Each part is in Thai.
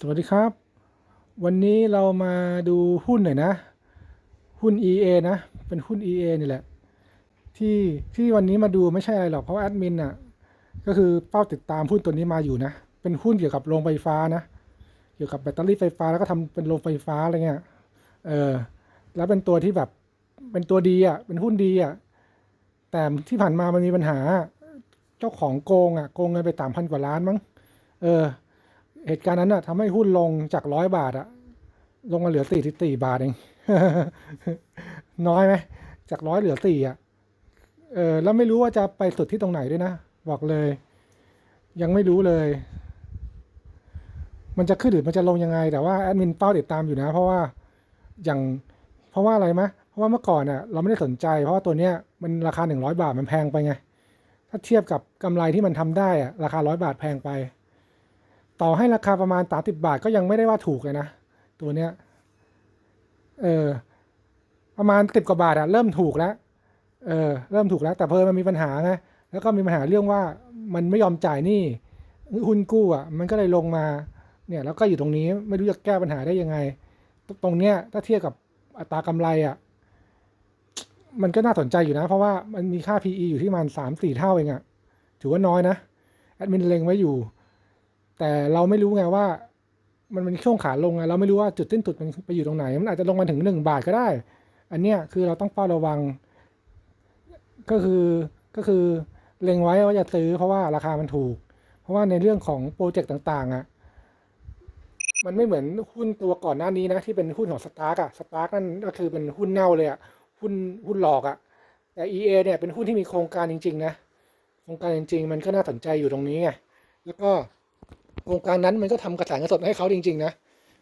สวัสดีครับ วันนี้เรามาดูหุ้นหน่อยนะ หุ้น EA นะ เป็นหุ้น EA นี่แหละ ที่ที่วันนี้มาดูไม่ใช่อะไรหรอกเพราะแอดมินอะก็คือเป้าติดตามหุ้นตัวนี้มาอยู่นะ เป็นหุ้นเกี่ยวกับโรงไฟฟ้านะ เกี่ยวกับแบตเตอรี่ไฟฟ้าแล้วก็ทำเป็นโรงไฟฟ้าอะไรเงี้ยเออแล้วเป็นตัวที่แบบเป็นตัวดีอะเป็นหุ้นดีอะแต่ที่ผ่านมามันมีปัญหา เจ้าของโกงอะโกงเงินไปสามพันกว่าล้านมั้งเออ เหตุการณ์นั้นอะทำให้หุ้นลงจากร้อยบาทอะลงมาเหลือสี่สิบสี่บาทเอง น้อยไหมจากร้อยเหลือสี่อะเออแล้วไม่รู้ว่าจะไปสุดที่ตรงไหนด้วยนะ บอกเลย ยังไม่รู้เลย มันจะขึ้นหรือมันจะลงยังไง แต่ว่าแอดมินเป้าติดตามอยู่นะ เพราะว่าอย่างเพราะว่าอะไรมะเพราะว่าเมื่อก่อนอะเราไม่ได้สนใจ เพราะว่าตัวเนี้ยมันราคาหนึ่งร้อยบาทมันแพงไปไง ถ้าเทียบกับกำไรที่มันทำได้อะราคาร้อยบาทแพงไป ต่อให้ราคาประมาณสามสิบาทก็ยังไม่ได้ว่าถูกเลยนะ ตัวเนี้ย เออ ประมาณสิบกว่าบาทอะเริ่มถูกแล้ว เออ เริ่มถูกแล้ว แต่เพอมันมีปัญหาไงแล้วก็มีปัญหาเรื่องว่ามันไม่ยอมจ่ายหนี้หุ้นกู้อะมันก็เลยลงมา เนี่ย แล้วก็อยู่ตรงนี้ไม่รู้จะแก้ปัญหาได้ยังไง ตรงเนี้ยถ้าเทียบกับอัตรากำไรอะมันก็น่าสนใจอยู่นะ เพราะว่ามันมีค่า PE อยู่ที่ประมันสามสี่เท่าเองอะถือว่าน้อยนะแอดมินเล็งไว้อยู่ แต่เราไม่รู้ไงว่า มันเป็นช่วงขาลงไงเราไม่รู้ว่าจุดสิ้นสุดมันไปอยู่ตรงไหน มันอาจจะลงมาถึงหนึ่งบาทก็ได้ อันเนี้ยคือเราต้องเฝ้าระวัง ก็คือก็คือเล็งไว้ว่าจะซื้อเพราะว่าราคามันถูก เพราะว่าในเรื่องของโปรเจกต์ต่างๆอะมันไม่เหมือนหุ้นตัวก่อนหน้านี้นะ ที่เป็นหุ้นของสตาร์กอะสตาร์กนั่นก็คือเป็นหุ้นเน่าเลยอะหุ้นหุ้นหลอกอะแต่ EA เนี่ยเป็นหุ้นที่มีโครงการจริง ๆ นะ โครงการจริง ๆ มันก็น่าสนใจอยู่ตรงนี้ไงแล้วก็ โครงการนั้นมันก็ทำกระแสเงินสดให้เขาจริง ๆ นะ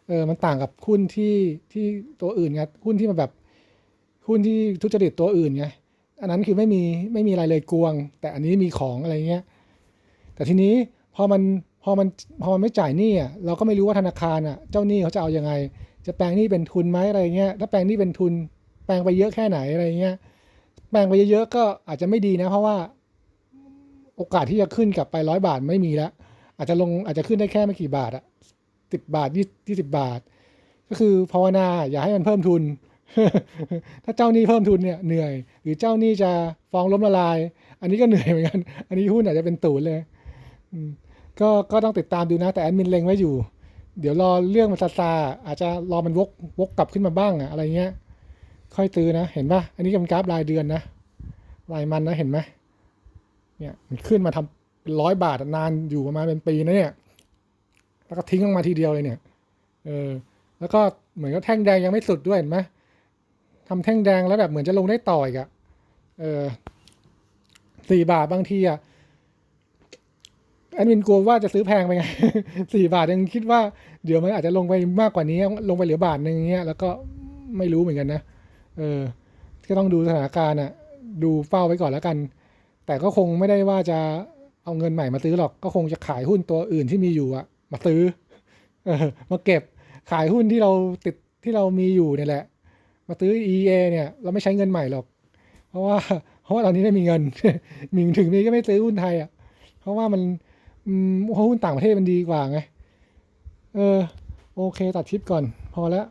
เออมันต่างกับหุ้นที่ที่ตัวอื่นไงหุ้นที่มันแบบหุ้นที่ทุจริตตัวอื่นไงอันนั้นคือไม่มีไม่มีอะไรเลยกวง แต่อันนี้มีของอะไรเงี้ยแต่ทีนี้พอมันพอมันพอมันไม่จ่ายหนี้อะเราก็ไม่รู้ว่าธนาคารอะเจ้าหนี้เขาจะเอาอยัางไง จะแปลงหนี้เป็นทุนไหมอะไรเงี้ยถ้าแปลงหนี้เป็นทุน แปลงไปเยอะแค่ไหนอะไรเงี้ยแปลงไปเยอะๆก็อาจจะไม่ดีนะ เพราะว่าโอกาสที่จะขึ้นกลับไปร้อยบาทไม่มีแล้ว อาจจะลงอาจจะขึ้นได้แค่ไม่กี่บาทอะสิบบาทยี่สิบบาท ก็คือภาวนาอย่าให้มันเพิ่มทุน ถ้าเจ้าหนี้เพิ่มทุนเนี่ยเหนื่อย หรือเจ้าหนี้จะฟ้องล้มละลาย อันนี้ก็เหนื่อยเหมือนกัน อันนี้หุ้นอาจจะเป็นตูนเลยก็ก็ต้องติดตามดูนะแต่แอดมินเล็งไว้อยู่ เดี๋ยวรอเรื่องมันซาซาอาจจะรอมันวกวกกลับขึ้นมาบ้างอะอะไรเงี้ย ค่อยตื้อนะเห็นปะอันนี้เป็นกราฟรายเดือนนะรายมันนะเห็นไหมเนี่ยมันขึ้นมาทำ เป็นร้อยบาทนานอยู่ประมาณเป็นปีนะเนี่ย แล้วก็ทิ้งลงมาทีเดียวเลยเนี่ย เออ แล้วก็เหมือนกับแท่งแดงยังไม่สุดด้วยเห็นไหมทำแท่งแดงแล้วแบบเหมือนจะลงได้ต่ออีกอะเออสี่บาทบางทีอะแอดมินกลัวว่าจะซื้อแพงไปไงสี่บาทยังคิดว่าเดี๋ยวมันอาจจะลงไปมากกว่านี้ ลงไปเหลือบาทหนึ่งเงี้ย แล้วก็ไม่รู้เหมือนกันนะ เออ ก็ต้องดูสถานการณ์อะดูเฝ้าไว้ก่อนแล้วกัน แต่ก็คงไม่ได้ว่าจะ เอาเงินใหม่มาซื้อหรอกก็คงจะขายหุ้นตัวอื่นที่มีอยู่อะมาซื้อเออมาเก็บขายหุ้นที่เราติดที่เรามีอยู่เนี่ยแหละ มาซื้อ EA เนี่ย เราไม่ใช้เงินใหม่หรอก เพราะว่าเพราะว่าตอนนี้ไม่มีเงินมีถึงมีก็ไม่ซื้อหุ้นไทยอะเพราะว่ามันหุ้นต่างประเทศมันดีกว่าไง เออ โอเค ตัดคลิปก่อน พอแล้ว